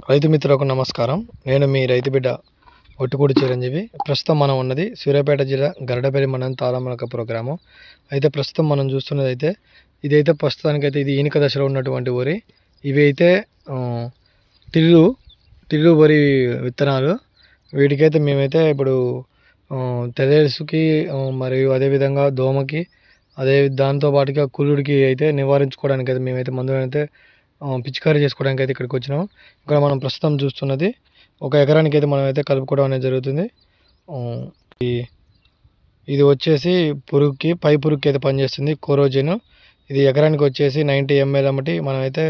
రైతు మిత్రులకు నమస్కారం. నేను మీ రైతు బిడ్డ ఒట్టుకూడి చిరంజీవి. ప్రస్తుతం మనం ఉన్నది సూర్యాపేట జిల్లా గరడపల్లి మండలం తాళమలకపుర గ్రామం అయితే ప్రస్తుతం మనం చూస్తున్నది అయితే ఇదైతే ప్రస్తుతానికైతే ఇది ఈనిక దశలో ఉన్నటువంటి వరి. ఇవి అయితే ఆ, తిరుగు వరి విత్తనాలు. వీటికైతే మేమైతే ఇప్పుడు తెలేసుకి మరియు అదేవిధంగా దోమకి అదే దాంతో పాటుగా కుళ్ళుడికి అయితే నివారించుకోవడానికి అయితే మేమైతే మందులైతే పిచికారీ చేసుకోవడానికి అయితే ఇక్కడికి వచ్చినాం. ఇక్కడ మనం ప్రస్తుతం చూస్తున్నది ఒక ఎకరానికి అయితే మనం అయితే కలుపుకోవడం అనేది జరుగుతుంది. ఈ ఇది వచ్చేసి పురుగుకి పై పురుగుకి అయితే పనిచేస్తుంది కోరోజిన్. ఇది ఎకరానికి వచ్చేసి నైంటీ ఎంఎల్ అమ్మటి మనం అయితే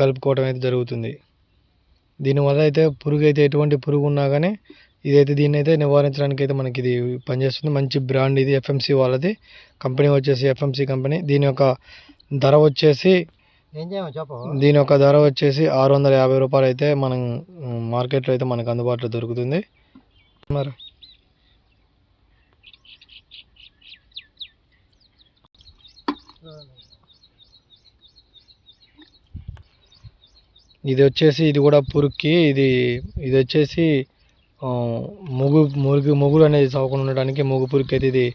కలుపుకోవడం అయితే జరుగుతుంది. దీనివల్ల అయితే పురుగు అయితే ఎటువంటి పురుగు ఉన్నా కానీ ఇదైతే దీన్ని అయితే నివారించడానికి అయితే మనకి ఇది పనిచేస్తుంది. మంచి బ్రాండ్ ఇది ఎఫ్ఎంసి వాళ్ళది. కంపెనీ వచ్చేసి ఎఫ్ఎంసి కంపెనీ. దీని యొక్క ధర వచ్చేసి దీని యొక్క ధర వచ్చేసి ఆరు వందల యాభై రూపాయలు అయితే మనం మార్కెట్లో అయితే మనకు అందుబాటులో దొరుకుతుంది. మరి. ఇది వచ్చేసి ఇది కూడా పురుక్కి ఇది ఇది వచ్చేసి ముగు మురుగు ముగులు అనేది చవకుండా ఉండడానికి ముగ్గు పురుక్కి అయితే ఇది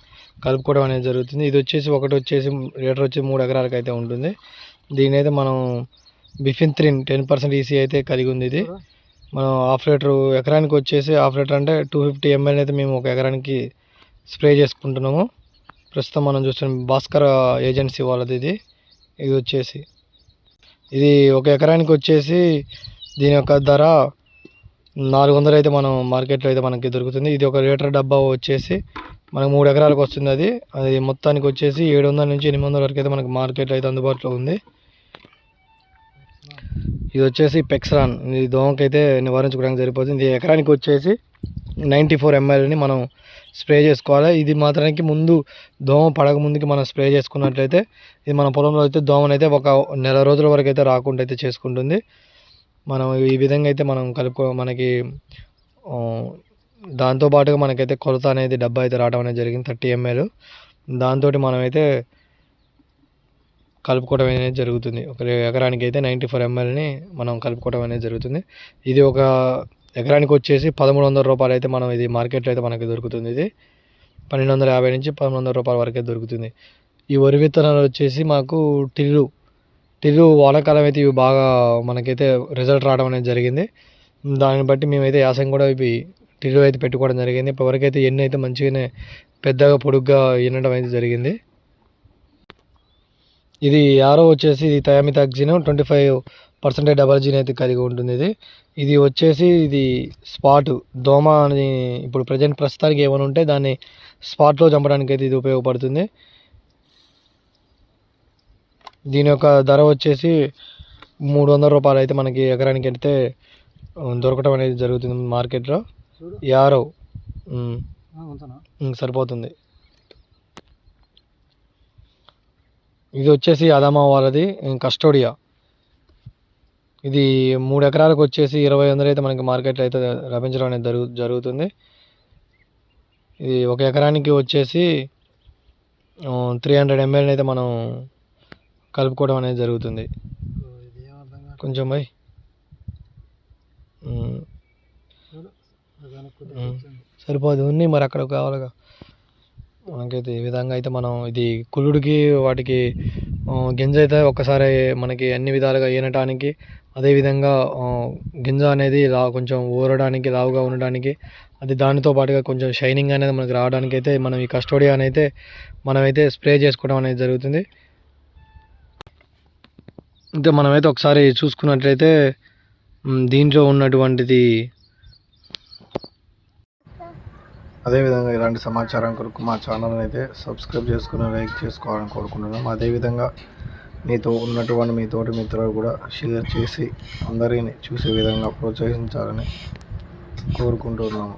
కలుపుకోవడం అనేది జరుగుతుంది. ఇది వచ్చేసి ఒకటి వచ్చేసి లీటర్ వచ్చి మూడు ఎకరాలకు అయితే ఉంటుంది. దీని అయితే మనం బిఫిన్త్రిన్ టెన్ పర్సెంట్ ఈసీ అయితే కలిగి ఉంది ఇది మనం హాఫ్ లీటర్ ఎకరానికి వచ్చేసి హాఫ్ లీటర్ అంటే టూ ఫిఫ్టీ ఎంఎల్ అయితే మేము ఒక ఎకరానికి స్ప్రే చేసుకుంటున్నాము. ప్రస్తుతం మనం చూస్తున్నాం భాస్కర్ ఏజెన్సీ వాళ్ళది ఇది. ఇది వచ్చేసి ఇది ఒక ఎకరానికి వచ్చేసి దీని యొక్క ధర నాలుగు వందలు అయితే మనం మార్కెట్లో అయితే మనకి దొరుకుతుంది. ఇది ఒక లీటర్ డబ్బా వచ్చేసి మనకు మూడు ఎకరాలకు వస్తుంది అది. అది మొత్తానికి వచ్చేసి ఏడు వందల నుంచి ఎనిమిది వందల వరకు అయితే మనకి మార్కెట్లో అయితే అందుబాటులో ఉంది. ఇది వచ్చేసి పెక్సరాన్. ఇది దోమకైతే నివారించుకోవడానికి సరిపోతుంది. ఇది ఎకరానికి వచ్చేసి నైంటీ ఫోర్ ఎంఎల్ని మనం స్ప్రే చేసుకోవాలి. ఇది మాత్రానికి ముందు దోమ పడక ముందుకి మనం స్ప్రే చేసుకున్నట్లయితే ఇది మన పొలంలో అయితే దోమనైతే ఒక నెల రోజుల వరకు అయితే రాకుండా అయితే చేసుకుంటుంది. మనం ఈ విధంగా అయితే మనం కలుపుకో మనకి దాంతోపాటుగా దాంతో పాటుగా మనకైతే కొలత అనేది డబ్బా అయితే రావడం అనేది జరిగింది థర్టీ ఎంఎల్ దాంతో మనమైతే కలుపుకోవడం అనేది జరుగుతుంది. ఒక ఎకరానికి అయితే నైంటీ ఫోర్ ఎంఎల్ని మనం కలుపుకోవడం అనేది జరుగుతుంది. ఇది ఒక ఎకరానికి వచ్చేసి పదమూడు వందల రూపాయలు అయితే మనం ఇది మార్కెట్లో అయితే మనకి దొరుకుతుంది ఇది. పన్నెండు వందల యాభై నుంచి పదమూడు వందల రూపాయల వరకే దొరుకుతుంది. ఈ వరి విత్తనాలు వచ్చేసి మాకు టిల్లు టిల్లు వానాకాలం అయితే ఇవి బాగా మనకైతే రిజల్ట్ రావడం అనేది జరిగింది. దాన్ని బట్టి మేమైతే యాసం కూడా ఇవి టిల్లు అయితే పెట్టుకోవడం జరిగింది. ఇప్పటివరకు అయితే ఎన్ని అయితే మంచిగానే పెద్దగా పొడుగ్గా ఎన్నడం అయితే జరిగింది. ఇది యారో వచ్చేసి ఇది thiamethoxam twenty five percentage double gene అయితే కలిగి ఉంటుంది ఇది. ఇది వచ్చేసి ఇది స్పాట్ దోమ అని ఇప్పుడు ప్రజెంట్ ప్రస్తుతానికి ఏమైనా ఉంటే దాన్ని స్పాట్లో చంపడానికి అయితే ఇది ఉపయోగపడుతుంది. దీని యొక్క ధర వచ్చేసి మూడు వందల రూపాయలు అయితే మనకి ఎకరానికి అయితే ఆ, దొరకడం అనేది జరుగుతుంది మార్కెట్లో. యారో సరిపోతుంది. ఇది వచ్చేసి అదామా వాళ్ళది కస్టోడియా. ఇది మూడు ఎకరాలకు వచ్చేసి ఇరవై వందలు అయితే మనకి మార్కెట్లో అయితే లభించడం అనేది జరుగు జరుగుతుంది. ఇది ఒక ఎకరానికి వచ్చేసి త్రీ హండ్రెడ్ ఎంఎల్ని అయితే మనం కలుపుకోవడం అనేది జరుగుతుంది. కొంచెం పోయి. సరిపోదు. ఉన్నాయి మరి అక్కడ కావాలిగా. మనకైతే ఈ విధంగా అయితే మనం ఇది కుళ్ళుడికి వాటికి గింజ అయితే ఒక్కసారి మనకి అన్ని విధాలుగా ఈనటానికి అదేవిధంగా గింజ అనేది లా కొంచెం ఊరడానికి లావుగా ఉండడానికి అది దానితో పాటుగా కొంచెం షైనింగ్ అనేది మనకి రావడానికి అయితే మనం ఈ కస్టోడియా అయితే మనమైతే స్ప్రే చేసుకోవడం అనేది జరుగుతుంది. ఇంకా మనమైతే ఒకసారి చూసుకున్నట్లయితే దీంట్లో ఉన్నటువంటిది అదేవిధంగా ఇలాంటి సమాచారం కొరకు మా ఛానల్ని అయితే సబ్స్క్రైబ్ చేసుకుని లైక్ చేసుకోవాలని కోరుకుంటున్నాం. అదేవిధంగా మీతో ఉన్నటువంటి మీ తోటి మిత్రులు కూడా షేర్ చేసి అందరిని చూసే విధంగా ప్రోత్సహించాలని కోరుకుంటున్నాము.